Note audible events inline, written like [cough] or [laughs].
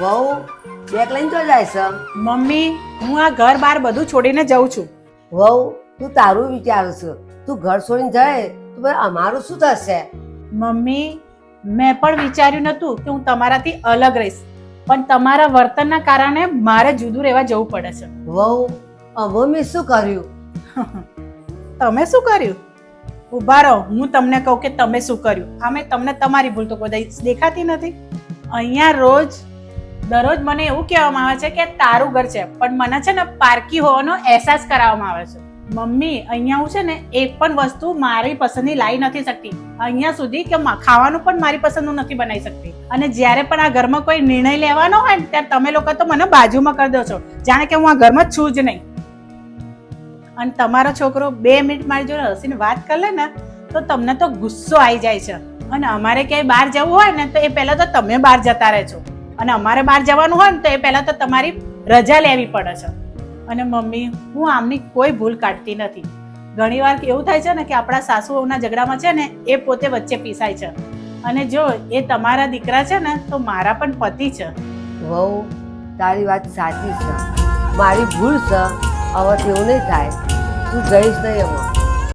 વહુ બેગ લઈને તો જાય છે. મમ્મી હું આ ઘર બાર બધું છોડીને જઉં છું. વહુ તું તારું વિચારું છું. તું ઘર છોડીને જાય તો અમારું શું થશે? મમ્મી મેં પણ વિચાર્યું નહોતું કે હું તમારાથી અલગ રહીશ. પણ તમારા વર્તનના કારણે મારે જુદું રહેવા જવું પડે છે. વહુ અમે મેં શું કર્યું? [laughs] તમે શું કર્યું? ઊભા રહો હું તમને કહું કે તમે શું કર્યું. આમે તમને તમારી ભૂલ તો કોઈ દેખાતી નથી. અહીંયા રોજ દરરોજ મને એવું કહેવામાં આવે છે કે તારું ઘર છે, પણ મને છે ને પારકી હોવાનો અહેસાસ કરાવવામાં આવે છે. મમ્મી, અહીંયા હું છે ને એક પણ વસ્તુ મારી પસંદની લાવી નથી શકતી. અહીંયા સુધી કે ખાવાનું પણ મારી પસંદનું નથી બનાવી શકતી. અને જ્યારે પણ આ ઘરમાં કોઈ નિર્ણય લેવાનો હોય ને, ત્યારે તમે લોકો તો મને બાજુમાં કરી દો છો. જાણે કે હું આ ઘરમાં છું જ નહીં. અને તમારો છોકરો બે મિનિટ મારી જોડે હસીને વાત કરી લે ને, તો તમને તો ગુસ્સો આવી જાય છે. અને અમારે ક્યાંય બહાર જવું હોય ને, તો એ પહેલાં તો તમે બહાર જતા રહે છો. અને અમારે બહાર જવાનું હોય ને તો એ પહેલાં તો તમારી રજા લેવી પડે છે. અને મમ્મી, હું આમની કોઈ ભૂલ કાઢતી નથી. ઘણીવાર એવું થાય છે ને કે આપણા સાસુઓના ઝઘડામાં છે ને, એ પોતે વચ્ચે પીસાય છે. અને જો એ તમારા દીકરા છે ને, તો મારા પણ પતિ છે. વહુ, તારી વાત સાચી છે. મારી ભૂલ છે. હવે તેવું નહીં થાય. તું જઈશ નહીં એમાં.